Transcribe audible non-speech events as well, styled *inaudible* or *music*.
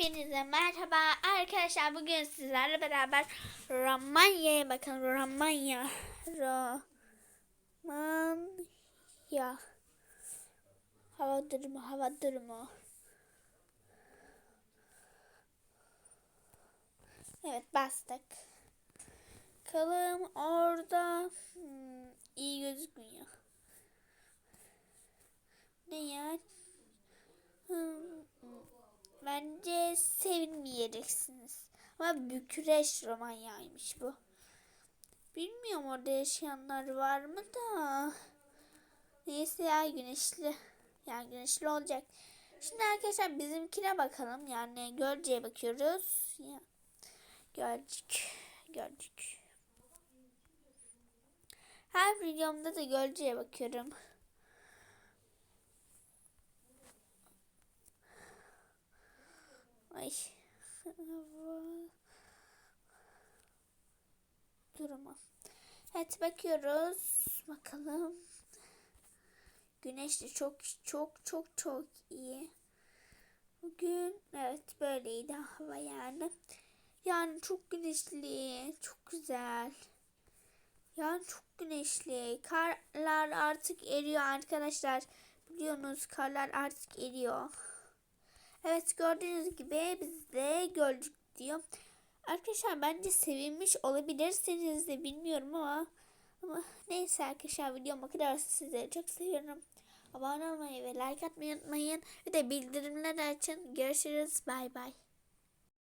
Hepinize merhaba arkadaşlar. Bugün sizlerle beraber Romanya'ya bakın. Romanya. Romanya. Hava durumu, hava durumu. Evet bastık. Kalım orada hmm, iyi gözükmüyor. Ne ya? Hmm, Bence sevinmeyeceksiniz. Ama Bükreş Romanya'ymış bu. Bilmiyorum orada yaşayanlar var mı da. Neyse ya güneşli. Yani güneşli olacak. Şimdi arkadaşlar bizimkine bakalım. Yani Gölce'ye bakıyoruz. Ya. Gölcük. Gölcük. Her videomda da Gölce'ye bakıyorum. Ay. *laughs* Durma. Evet bakıyoruz. Bakalım. Güneş de çok çok çok çok iyi. Bugün evet böyleydi hava yani. Yani çok güneşli, çok güzel. Yani çok güneşli. Karlar artık eriyor arkadaşlar. Biliyorsunuz karlar artık eriyor. Evet gördüğünüz gibi biz de gördük diyor. Arkadaşlar bence sevinmiş olabilirsiniz de bilmiyorum ama ama neyse arkadaşlar videom bu kadar sizleri çok seviyorum. Abone olmayı ve like atmayı unutmayın. Ve de bildirimleri açın. Görüşürüz. Bay bay.